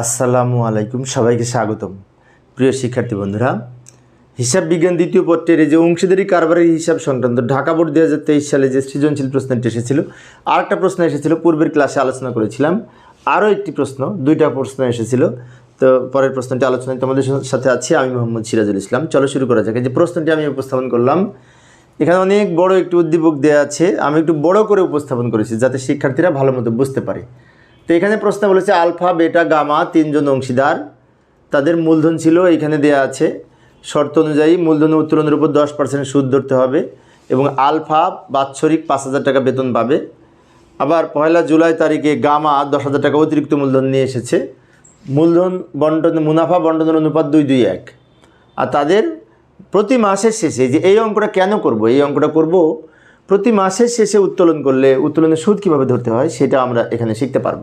আসসালামু আলাইকুম, সবাইকে স্বাগতম। প্রিয় শিক্ষার্থী বন্ধুরা, হিসাব বিজ্ঞান দ্বিতীয় পত্রের যে অংশীদারি কারবারের হিসাব সংক্রান্ত ঢাকা বোর্ড দু হাজার তেইশ সালে যে সৃজনশীল প্রশ্নটি এসেছিল আর একটা প্রশ্ন এসেছিল, পূর্বের ক্লাসে আলোচনা করেছিলাম। আরও একটি প্রশ্ন, দুইটা প্রশ্ন এসেছিল। তো পরের প্রশ্নটি আলোচনায় তোমাদের সাথে আছি আমি মোহাম্মদ সিরাজুল ইসলাম। চলো শুরু করা যাক। যে প্রশ্নটি আমি উপস্থাপন করলাম, এখানে অনেক বড় একটি উদ্দীপক দেওয়া আছে। আমি একটু বড় করে উপস্থাপন করেছি যাতে শিক্ষার্থীরা ভালো মতো বুঝতে পারে। তো এখানে প্রশ্ন বলেছে আলফা, বেটা, গামা তিনজন অংশীদার। তাদের মূলধন ছিল এখানে দেয়া আছে। শর্ত অনুযায়ী মূলধন উত্তোলনের উপর দশ পার্সেন্ট সুদ ধরতে হবে এবং আলফা বাৎসরিক পাঁচ হাজার টাকা বেতন পাবে। আবার পয়লা জুলাই তারিখে গামা দশ হাজার টাকা অতিরিক্ত মূলধন নিয়ে এসেছে। মূলধন বন্টন, মুনাফা বন্টনের অনুপাত দুই দুই এক। আর তাদের প্রতি মাসের শেষে যে এই অঙ্কটা কেন করব, এই অঙ্কটা করব প্রতি মাসের শেষে উত্তোলন করলে উত্তোলনের সুদ কীভাবে ধরতে হয়, সেটা আমরা এখানে শিখতে পারব।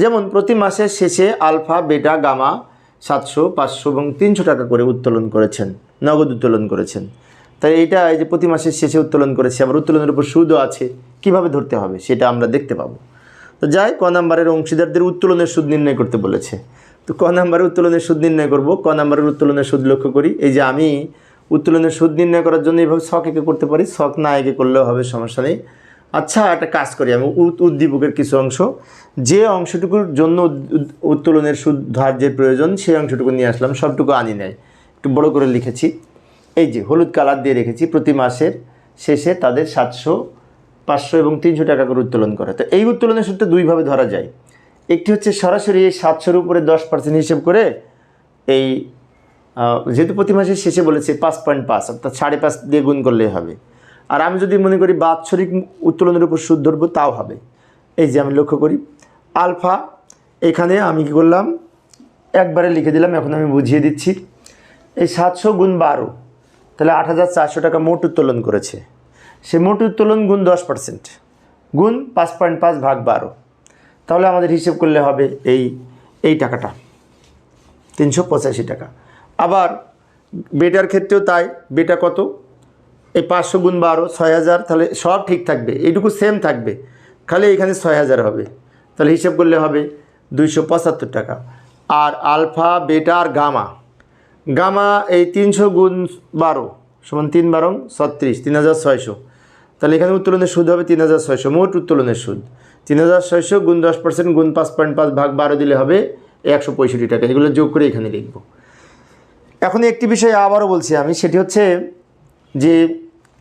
যেমন, প্রতি মাসের শেষে আলফা, বেটা, গামা সাতশো, পাঁচশো এবং তিনশো টাকা করে উত্তোলন করেছেন, নগদ উত্তোলন করেছেন। তাই এটা এই যে প্রতি মাসের শেষে উত্তোলন করেছে, আবার উত্তোলনের উপর সুদও আছে, কীভাবে ধরতে হবে সেটা আমরা দেখতে পাবো। তো যাই, ক নাম্বারের অংশীদারদের উত্তোলনের সুদ নির্ণয় করতে বলেছে। তো ক নাম্বারের উত্তোলনের সুদ নির্ণয় করব, ক নাম্বারের উত্তোলনের সুদ লক্ষ্য করি, এই যে আমি উত্তোলনের সুদ নির্ণয় করার জন্য এইভাবে শখ একে করতে পারি, শখ না একে করলেও হবে, সমস্যা নেই। আচ্ছা একটা কাজ করি আমি উদ- উদ্দীপকের কিছু অংশ। যে অংশটুকুর জন্য উত্তোলনের সুদ ধার্যের প্রয়োজন, সেই অংশটুকু নিয়ে আসলাম, সবটুকু আনি নাই। একটু বড় করে লিখেছি। এই যে, হলুদ কালার দিয়ে রেখেছি, প্রতি মাসের শেষে তাদের সাতশো, পাঁচশো এবং তিনশো টাকা করে উত্তোলন করে। তো এই উত্তোলনের সুদটা দুইভাবে ধরা যায়। একটি হচ্ছে সরাসরি এই সাতশোর উপরে দশ পার্সেন্ট হিসেব করে এই যেহেতু প্রতি মাসের শেষে বলেছে পাঁচ পয়েন্ট পাঁচ, অর্থাৎ সাড়ে পাঁচ দিয়ে গুণ করলেই হবে। আর আমি যদি মনে করি বাৎসরিক উত্তোলনের উপর সুদ ধরবো, তাও হবে। এই যে আমি লক্ষ্য করি, আলফা, এখানে আমি কি করলাম? একবারে লিখে দিলাম, এখন আমি বুঝিয়ে দিচ্ছি। এই সাতশো গুণ বারো, তাহলে আট হাজার চারশো টাকা মোট উত্তোলন করেছে। সে মোট উত্তোলন গুণ দশ পার্সেন্ট গুণ পাঁচ পয়েন্ট পাঁচ ভাগ বারো। তাহলে আমাদের হিসেব করলে হবে এই এই টাকাটা, তিনশো পঁচাশি টাকা। আবার বেটার ক্ষেত্রেও তাই, বেটা কত? এই পাঁচশো গুণ বারো, ছয় হাজার, তাহলে সব ঠিক থাকবে, এইটুকু সেম থাকবে, খালি এখানে ছয় হাজার হবে, তাহলে হিসেব করলে হবে দুইশো পঁচাত্তর টাকা। আর আলফা, বেটা আর গামা গামা এই তিনশো গুণ বারো সমান তিন বারং ছত্রিশ, তিন হাজার ছয়শো। তাহলে এখানে উত্তোলনের সুদ হবে তিন হাজার ছয়শো, মোট উত্তোলনের সুদ। তিন হাজার ছয়শো গুণ দশ পার্সেন্ট গুণ পাঁচ পয়েন্ট পাঁচ ভাগ বারো দিলে হবে একশো পঁয়ষট্টি টাকা, এগুলো যোগ করে এখানে লিখব। এখন একটি বিষয় আবারও বলছি আমি, সেটি হচ্ছে যে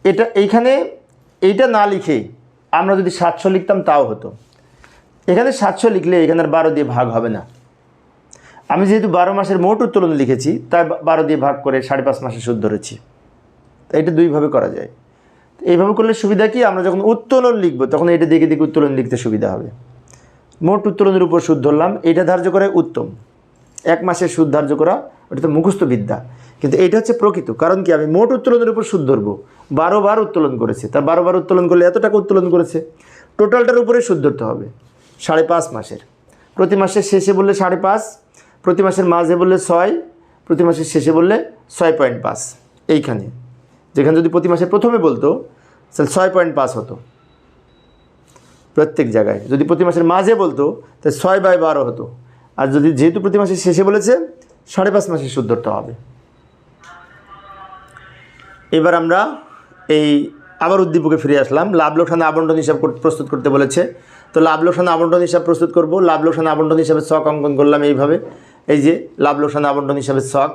এটা, এইখানে এইটা না লিখে আমরা যদি সাতশো লিখতাম তাও হতো। এখানে সাতশো লিখলে এখানে বারো দিয়ে ভাগ হবে না। আমি যেহেতু বারো মাসের মোট উত্তোলন লিখেছি, তাই বারো দিয়ে ভাগ করে সাড়ে পাঁচ মাসে সুদ ধরেছি। এটা দুইভাবে করা যায়। এইভাবে করলে সুবিধা কি? আমরা যখন উত্তোলন লিখব, তখন এটা দিকে দিকে উত্তোলন লিখতে সুবিধা হবে। মোট উত্তোলনের উপর সুদ ধরলাম, এটা ধার্য করে উত্তম। এক মাসের সুদ ধার্য করা, ওটা তো মুখস্থ বিদ্যা। কিন্তু এটা হচ্ছে প্রকৃত। কারণ কি? আমি মোট উত্তোলনের উপর সুদ ধরবো। বারো বার উত্তোলন করেছে। তার বারো বার উত্তোলন করলে এত টাকা উত্তোলন করেছে? টোটালটার উপরে সুদ ধরতে হবে। সাড়ে পাঁচ মাসের। প্রতি মাসের শেষে বললে সাড়ে পাঁচ, প্রতি মাসের মাঝে বললে ছয়, প্রতি মাসের শেষে বললে ছয় পয়েন্ট পাঁচ। এইখানে। যেখানে যদি প্রতি মাসে প্রথমে বলতো, তাহলে ছয় পয়েন্ট পাঁচ হতো। প্রত্যেক জায়গায়। যদি প্রতি মাসের মাঝে বলতো, তাহলে ছয় বাই বারো হতো। আর যদি যেহেতু প্রতি মাসের শেষে বলেছে, সাড়ে পাঁচ মাসের সুদ ধরতে হবে। এবার আমরা এই আবার উদ্দীপকে ফিরে আসলাম। লাভ, লোকসান আবন্টন হিসাব প্রস্তুত করতে বলেছে। তো লাভ, লোকসান আবন্টন হিসাব প্রস্তুত করব। লাভ, লোকসান আবন্টন হিসাবে শখ অঙ্কন করলাম এইভাবে। এই যে, লাভ, লোকসান আবন্টন হিসাবে শখ,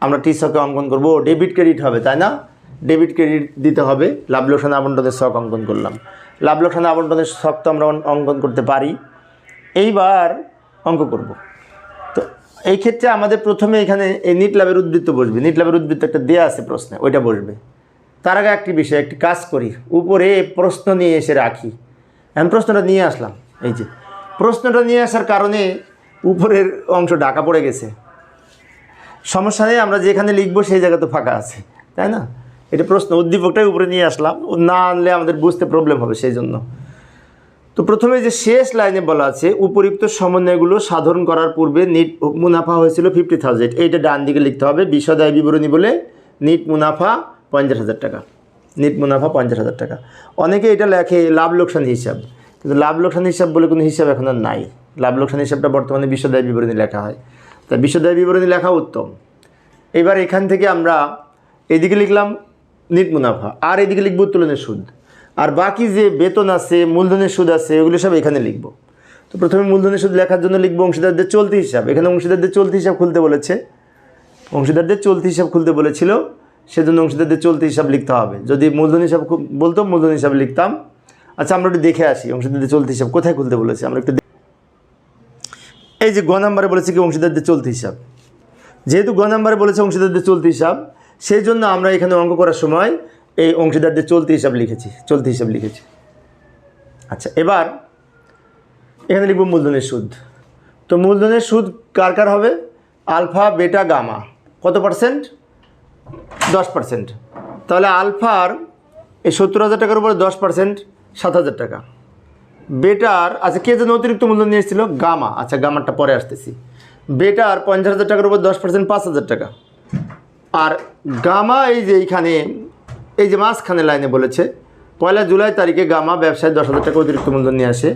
আমরা টি শকে অঙ্কন করব। ডেবিট ক্রেডিট হবে, তাই না? ডেবিট ক্রেডিট দিতে হবে। লাভ, লোকসান আবন্টনের শখ অঙ্কন করলাম। লাভ, লোকসান আবন্টনের শখ তো আমরা অঙ্কন করতে পারি। এইবার অঙ্ক করব। তো এই ক্ষেত্রে আমাদের প্রথমে এখানে এই নিট লাভের উদ্বৃত্ত বসবে। নিট লাভের উদ্বৃত্ত একটা দেয়া আছে প্রশ্নে, ওইটা বসবে। তার আগে একটি বিষয়, একটি কাজ করি, উপরে প্রশ্ন নিয়ে এসে রাখি। আমি প্রশ্নটা নিয়ে আসলাম, এই যে। প্রশ্নটা নিয়ে আসার কারণে উপরের অংশ ঢাকা পড়ে গেছে। সমস্যা নেই, আমরা যেখানে লিখব সেই জায়গা তো ফাঁকা আছে, তাই না? এটা প্রশ্ন উদ্দীপকটাই উপরে নিয়ে আসলাম, না আনলে আমাদের বুঝতে প্রবলেম হবে, সেই জন্য। তো প্রথমে যে শেষ লাইনে বলা আছে উপরিক্ত সমন্বয়গুলো সাধারণ করার পূর্বে নিট মুনাফা হয়েছিল ফিফটি থাউজেন্ড এইটা ডান দিকে লিখতে হবে, বিশদায় বিবরণী বলে নিট মুনাফা পঞ্চাশ হাজার টাকা। নিট মুনাফা পঞ্চাশ হাজার টাকা। অনেকে এটা লেখে লাভ লোকসান হিসাব। কিন্তু লাভ লোকসান হিসাব বলে কোনো হিসাব এখন আর নাই। লাভ লোকসান হিসাবটা বর্তমানে বিশ্বদায় বিবরণী লেখা হয়। তাই বিশ্বদায় বিবরণী লেখা উত্তম। এবার এখান থেকে আমরা এদিকে লিখলাম নিট মুনাফা, আর এদিকে লিখব উত্তোলনের সুদ। আর বাকি যে বেতন আছে, মূলধনের সুদ আছে ওগুলো সব এখানে লিখব। তো প্রথমে মূলধনের সুদ লেখার জন্য লিখব অংশীদারদের চলতি হিসাব। এখানে অংশীদারদের চলতি হিসাব খুলতে বলেছে। অংশীদারদের চলতি হিসাব খুলতে বলেছিল, সেজন্য অংশীদারদের চলতি হিসাব লিখতে হবে। যদি মূলধন হিসাব বলতো, মূলধন হিসাব লিখতাম। আচ্ছা আমরা একটু দেখে আসি, অংশীদারদের চলতি হিসাব কোথায় খুলতে বলেছে। আমরা একটু এই যে গ নাম্বারে বলেছে কি অংশীদারদের চলতি হিসাব। যেহেতু গ নাম্বারে বলেছে অংশীদারদের চলতি হিসাব সেই জন্য আমরা এখানে অঙ্ক করার সময় এই অংশীদারদের চলতি হিসাব লিখেছি, চলতি হিসাব লিখেছি। আচ্ছা এবার এখানে লিখব মূলধনের সুদ। তো মূলধনের সুদ কার কার হবে? Alpha, beta, gamma. কত পার্সেন্ট? দশ পার্সেন্ট। তাহলে আলফার এই সত্তর হাজার টাকার উপরে দশ পার্সেন্ট, সাত হাজার টাকা। বেটার আচ্ছা কে যেন অতিরিক্ত মূলধন নিয়ে এসেছিল? গামা। আচ্ছা গামারটা পরে আসতেছি। বেটার পঞ্চাশ হাজার টাকার উপর দশ পার্সেন্ট, পাঁচ হাজার টাকা। আর গামা এই যে এইখানে এই যে মাঝখানে লাইনে বলেছে, পয়লা জুলাই তারিখে গামা ব্যবসায় দশ হাজার টাকা অতিরিক্ত মূলধন নিয়ে আসে।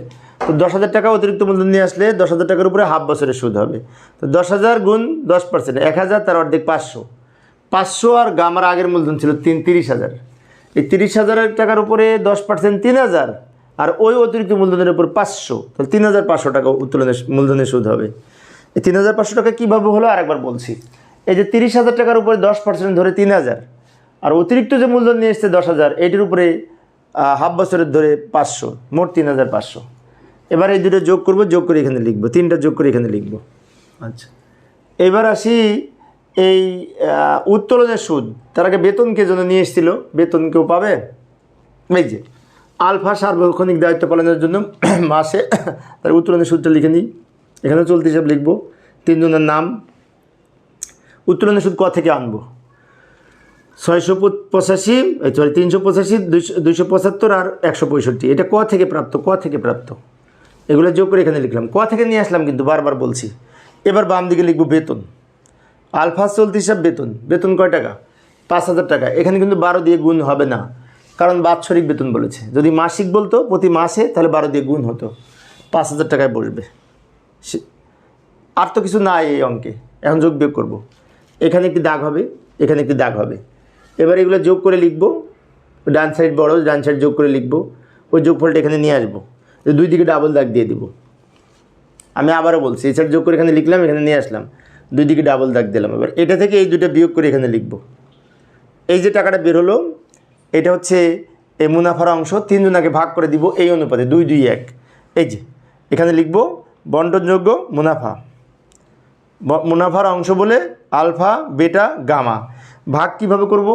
তো দশ হাজার টাকা অতিরিক্ত মূলধন নিয়ে আসলে দশ হাজার টাকার উপরে হাফ বছরের সুদ হবে। তো দশ হাজার গুণ দশ পার্সেন্ট, এক হাজার তার অর্ধেক পাঁচশো। পাঁচশো আর গামার আগের মূলধন ছিল তিন, তিরিশ হাজার। এই তিরিশ হাজারের টাকার উপরে দশ পার্সেন্ট তিন হাজার, আর ওই অতিরিক্ত মূলধনের উপর পাঁচশো। তাহলে তিন হাজার পাঁচশো টাকা উত্তোলনের মূলধনের সুদ হবে। এই তিন হাজার পাঁচশো টাকা কীভাবে হলো আরেকবার বলছি। এই যে তিরিশ হাজার টাকার উপরে দশ পার্সেন্ট ধরে তিন হাজার আর অতিরিক্ত যে মূলধন নিয়ে এসছে দশ হাজার এটির উপরে হাফ বছরের ধরে পাঁচশো মোট তিন হাজার পাঁচশো। এবার এই দুটো যোগ করব যোগ করে এখানে লিখব তিনটা যোগ করে এখানে লিখব। আচ্ছা। এবার আসি এই উত্তোলনের সুদ। তার আগে বেতন কে জন্য নিয়ে এসেছিল? বেতন কেউ পাবে? এই যে আলফা সার্বক্ষণিক দায়িত্ব পালনের জন্য মাসে তার উত্তোলনের সুদটা লিখে নিই। এখানে চলতি হিসাব লিখব। তিনজনের নাম। উত্তোলনের সুদ ক থেকে আনব? ছয়শো পঁচাশি সরি তিনশো পঁচাশি, দুইশো পঁচাত্তর আর একশো পঁয়ষট্টি। এটা ক থেকে প্রাপ্ত? ক থেকে প্রাপ্ত? এগুলো যোগ করে এখানে লিখলাম। ক থেকে নিয়ে আসলাম কিন্তু বারবার বলছি। এবার বাম দিকে লিখব বেতন। আলফা চলতি হিসাব বেতন। বেতন কয় টাকা? পাঁচ হাজার টাকা। এখানে কিন্তু বারো দিয়ে গুণ হবে না, কারণ বাৎসরিক বেতন বলেছে। যদি মাসিক বলতো, প্রতি মাসে তাহলে বারো দিয়ে গুণ হতো। পাঁচ হাজার টাকায় বসবে। আর তো কিছু নাই এই অঙ্কে। এখন যোগ বিয়োগ করব। এখানে একটি দাগ হবে, এখানে একটি দাগ হবে। এবার এগুলো যোগ করে লিখব। ডান সাইড বড়, ডান সাইড যোগ করে লিখব। ওই যোগফলটা এখানে নিয়ে আসব। দুই দিকে ডাবল দাগ দিয়ে দিব। আমি আবারও বলছি, এই সাইড যোগ করে এখানে লিখলাম, এখানে নিয়ে আসলাম। দুই দিকে ডাবল দাগ দিলাম। এবার এটা থেকে এই দুটো বিয়োগ করে এখানে লিখব। এই যে টাকাটা বের হলো, এটা হচ্ছে এই মুনাফার অংশ। তিনজনাকে ভাগ করে দিব এই অনুপাতে, দুই দুই, এক। এই যে, এখানে লিখব, বন্টনযোগ্য মুনাফা। মুনাফার অংশ বলে আলফা, বেটা, গামা। ভাগ কীভাবে করব?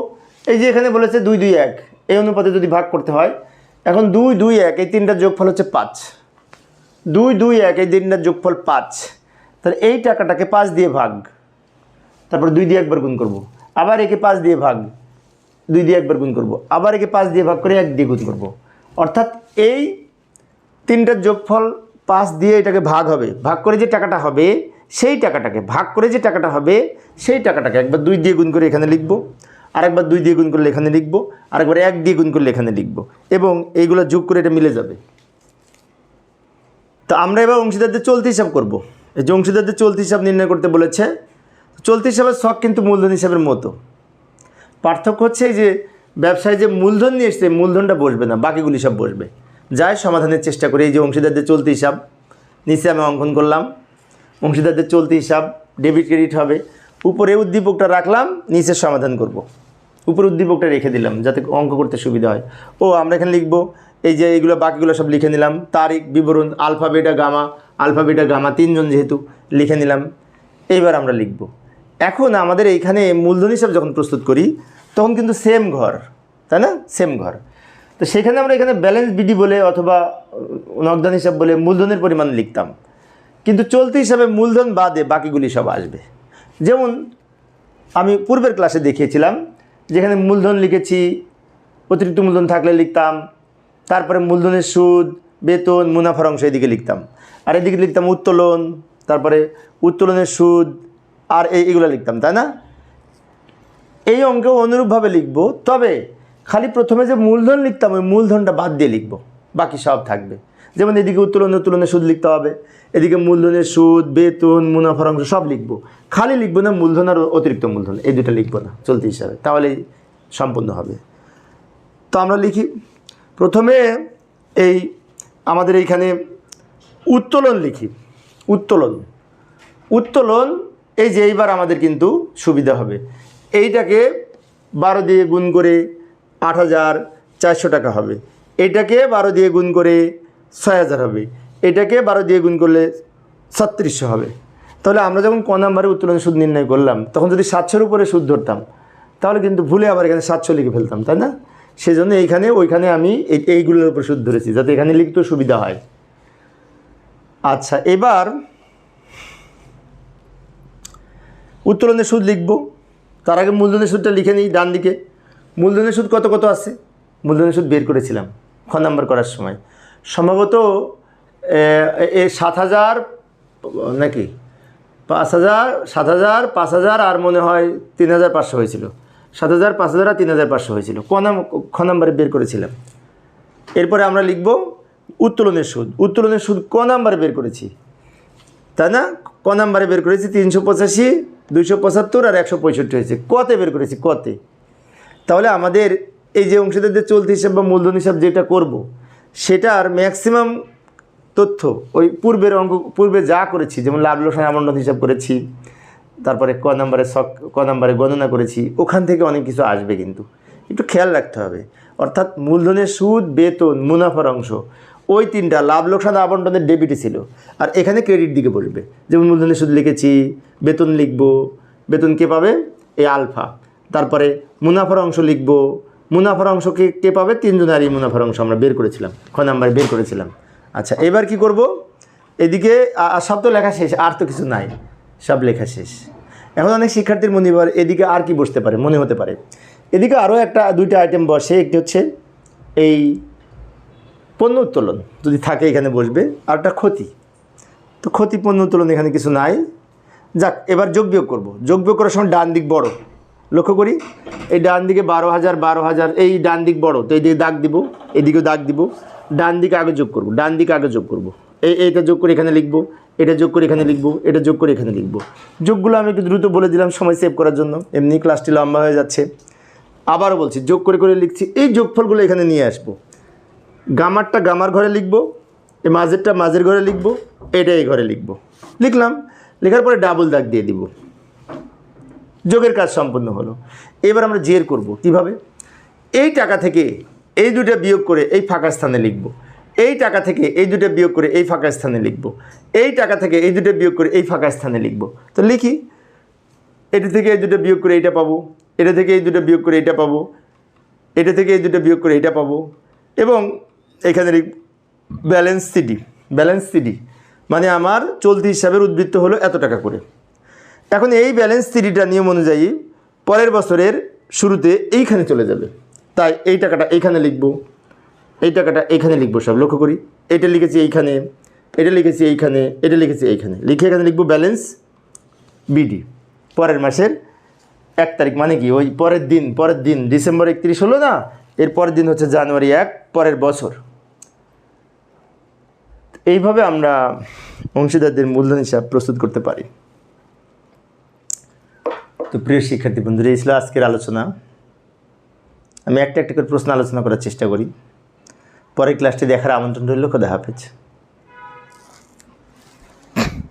এই যে এখানে বলেছে দুই দুই, এক। এই অনুপাতে যদি ভাগ করতে হয়, এখন দুই দুই, এক, এই তিনটার যোগফল হচ্ছে পাঁচ। দুই দুই, এক, এই তিনটার যোগফল পাঁচ। তাহলে এই টাকাটাকে পাঁচ দিয়ে ভাগ। তারপর দুই দিয়ে একবার গুণ করব। আবার একে পাঁচ দিয়ে ভাগ। দুই দিয়ে একবার গুণ করব। আবার একে পাঁচ দিয়ে ভাগ করে এক দিয়ে গুণ করব। অর্থাৎ এই তিনটার যোগফল পাঁচ দিয়ে এটাকে ভাগ হবে। ভাগ করে যে টাকাটা হবে সেই টাকাটাকে ভাগ করে যে টাকাটা হবে, সেই টাকাটাকে একবার দুই দিয়ে গুণ করে এখানে লিখব, আরেকবার দুই দিয়ে গুণ করলে এখানে লিখব, আরেকবার এক দিয়ে গুণ করলে এখানে লিখব এবং এইগুলো যোগ করে এটা মিলে যাবে। তো আমরা এবার অংশীদারদের চলতি হিসাব করব। এই যে অংশীদারদের চলতি হিসাব নির্ণয় করতে বলেছে চলতি হিসাবের শখ কিন্তু মূলধন হিসাবের মতো। পার্থক্য হচ্ছে যে ব্যবসায় যে মূলধন নিয়ে এসছে মূলধনটা বসবে না বাকিগুলি সব বসবে। যাই সমাধানের চেষ্টা করি, এই যে অংশীদারদের চলতি হিসাব, নিচে আমি অঙ্কন করলাম। অংশীদারদের চলতি হিসাব ডেবিট ক্রেডিট হবে। উপরে উদ্দীপকটা রাখলাম, নিচের সমাধান করব। উপরে উদ্দীপকটা রেখে দিলাম যাতে অঙ্ক করতে সুবিধা হয়। ও, আমরা এখানে লিখব, এই যে এইগুলো বাকিগুলো সব লিখে নিলাম, তারিখ, বিবরণ, alpha, beta, gamma, alpha, beta, gamma, তিনজন যেহেতু লিখে নিলাম, এইবার আমরা লিখব। এখন আমাদের এইখানে মূলধন হিসাব যখন প্রস্তুত করি, তখন কিন্তু সেম ঘর, তাই না? সেম ঘর। তো সেখানে আমরা এখানে ব্যালেন্স বিডি বলে অথবা নগদান হিসাব বলে মূলধনের পরিমাণ লিখতাম। কিন্তু চলতি হিসাবে মূলধন বাদে বাকিগুলি সব আসবে। যেমন, আমি পূর্বের ক্লাসে দেখিয়েছিলাম, যেখানে মূলধন লিখেছি, অতিরিক্ত মূলধন থাকলে লিখতাম, তারপরে মূলধনের সুদ, বেতন, মুনাফার অংশ এদিকে লিখতাম। আর এদিকে লিখতাম উত্তোলন, তারপরে উত্তোলনের সুদ, আর এই এগুলো লিখতাম, তাই না? এই অঙ্কেও অনুরূপভাবে লিখব, তবে খালি প্রথমে যে মূলধন লিখতাম, ওই মূলধনটা বাদ দিয়ে লিখব, বাকি সব থাকবে। যেমন এদিকে উত্তোলন উত্তোলনের সুদ লিখতে হবে। এদিকে মূলধনের সুদ, বেতন, মুনাফার অংশ সব লিখব। খালি লিখব না, মূলধন আর অতিরিক্ত মূলধন, এই দুটো লিখব না, চলতি হিসাবে। তাহলেই সম্পূর্ণ হবে। তো আমরা লিখি, প্রথমে এই আমাদের এইখানে উত্তোলন লিখি। উত্তোলন। উত্তোলন, এই যে এইবার আমাদের কিন্তু সুবিধা হবে। এইটাকে বারো দিয়ে গুণ করে আট হাজার চারশো টাকা হবে। এটাকে বারো দিয়ে গুণ করে ছয় হাজার হবে। এটাকে বারো দিয়ে গুণ করলে ছত্রিশশো হবে। তাহলে আমরা যখন ক নাম্বারে উত্তোলনের সুদ নির্ণয় করলাম, তখন যদি সাতশোর উপরে সুদ ধরতাম, তাহলে কিন্তু ভুলে আবার এখানে সাতশো লিখে ফেলতাম, তাই না? সেজন্য এইখানে, ওইখানে আমি এই- এইগুলোর উপর সুদ ধরেছি, যাতে এখানে লিখতেও সুবিধা হয়। আচ্ছা এবার উত্তোলনের সুদ লিখব। তার আগে মূলধনের সুদটা লিখে নিই ডান দিকে। মূলধনের সুদ কত কত আছে? মূলধনের সুদ বের করেছিলাম খ নাম্বার করার সময়। সম্ভবত, এ সাত হাজার, নাকি? পাঁচ হাজার, সাত হাজার, পাঁচ হাজার, আর মনে হয় তিন হাজার পাঁচশো হয়েছিল। সাত হাজার, পাঁচ হাজার, আর তিন হাজার পাঁচশো হয়েছিল। ক নাম, খ নাম্বারে বের করেছিলাম। এরপরে আমরা লিখব উত্তোলনের সুদ। উত্তোলনের সুদ ক নাম্বারে বের করেছি? তাই না? ক নাম্বারে বের করেছি তিনশো পঁচাশি, দুইশো পঁচাত্তর, আর একশো পঁয়ষট্টি হয়েছে। কতে বের করেছি? কতে। তাহলে আমাদের এই যে অংশীদারদের চলতি হিসাব বা মূলধন হিসাব যেটা করব সেটার ম্যাক্সিমাম তথ্য, ওই পূর্বের অঙ্ক, পূর্বে যা করেছি, যেমন লাভ লোকসান আমন্ত্রণ হিসাব করেছি, তারপরে ক নাম্বারে সক, ক নাম্বারে গণনা করেছি, ওখান থেকে অনেক কিছু আসবে কিন্তু। একটু খেয়াল রাখতে হবে। অর্থাৎ মূলধনের সুদ, বেতন, মুনাফার অংশ, ওই তিনটা লাভ, লোকসান আবন্টনের ডেবিটে ছিল। আর এখানে ক্রেডিট দিকে বসবে। যেমন মূলধনের সুদ লিখেছি, বেতন লিখব, বেতন কে পাবে? এই আলফা। তারপরে মুনাফার অংশ লিখব মুনাফার অংশ কে কে পাবে? এই মুনাফার অংশ আমরা বের করেছিলাম। খ নাম্বারে বের করেছিলাম। আচ্ছা এবার কি করব? এদিকে সব তো লেখা শেষ, আর তো কিছু নাই। সব লেখা শেষ। এখন অনেক শিক্ষার্থীর মনে হয় এদিকে আর কি বসতে পারে, মনে হতে পারে। এদিকে আরও একটা, দুইটা আইটেম বসে, একটি হচ্ছে এই পণ্য উত্তোলন। যদি থাকে এখানে বসবে, আর একটা ক্ষতি। তো ক্ষতি পণ্য উত্তোলন এখানে কিছু নাই। যাক, এবার যোগ বিয়োগ করব। যোগ বিয়োগ করার সময় ডান দিক বড়। লক্ষ্য করি, এই ডান দিকে বারো হাজার বারো হাজার, এই ডান দিক বড়, তো এই দিকে দাগ দিব, এদিকেও দাগ দিব, ডান দিকে আগে যোগ করব, ডান দিকে আগে যোগ করব, এই এইটা যোগ করে এখানে লিখব, এটা যোগ করে এখানে লিখব, এটা যোগ করে এখানে লিখব, যোগগুলো আমি একটু দ্রুত বলে দিলাম সময় সেভ করার জন্য, এমনি ক্লাসটি লম্বা হয়ে যাচ্ছে, আবারও বলছি, যোগ করে করে লিখছি, এই যোগফলগুলো এখানে নিয়ে আসব, গামারটা গামার ঘরে লিখব এই মাঝেরটা মাঝের ঘরে লিখব, এটা এই ঘরে লিখব, লিখলাম, লেখার পরে ডাবল দাগ দিয়ে দিব যোগের কাজ সম্পন্ন হলো। এবার আমরা জের করব কীভাবে? এই টাকা থেকে এই দুটো বিয়োগ করে এই ফাঁকা স্থানে লিখব। এই টাকা থেকে এই দুটো বিয়োগ করে এই ফাঁকা স্থানে লিখব। এই টাকা থেকে এই দুটো বিয়োগ করে এই ফাঁকা স্থানে লিখব। তো লিখি, এটা থেকে এই দুটো বিয়োগ করে এইটা পাবো, এটা থেকে এই দুটো বিয়োগ করে এটা পাবো, এটা থেকে এই দুটো বিয়োগ করে এইটা পাবো এবং এখানে ব্যালেন্স সিডি। ব্যালেন্স সিডি মানে আমার চলতি হিসাবের উদ্বৃত্ত হলো এত টাকা করে। এখন এই ব্যালেন্স সিডিটা নিয়ম অনুযায়ী পরের বছরের শুরুতে এইখানে চলে যাবে। তাই এই টাকাটা এইখানে লিখব, এই টাকাটা এইখানে লিখব সব লক্ষ্য করি। এটা লিখেছি এইখানে, এটা লিখেছি এইখানে, এটা লিখেছি এইখানে। লিখে এখানে লিখব ব্যালেন্স বিডি পরের মাসের এক তারিখ মানে কি? ওই পরের দিন পরের দিন, ডিসেম্বর একত্রিশ হলো না? এর পরের দিন হচ্ছে জানুয়ারি এক, পরের বছর। এইভাবে আমরা অংশীদারদের মূলধন হিসাব প্রস্তুত করতে পারি। তো প্রিয় শিক্ষার্থী বন্ধুরা, এই ছিল আজকের আলোচনা। আমি একটা একটা করে প্রশ্ন আলোচনা করার চেষ্টা করি। পরের ক্লাসটি দেখার আমন্ত্রণ রইল, খোদা হাফেজ।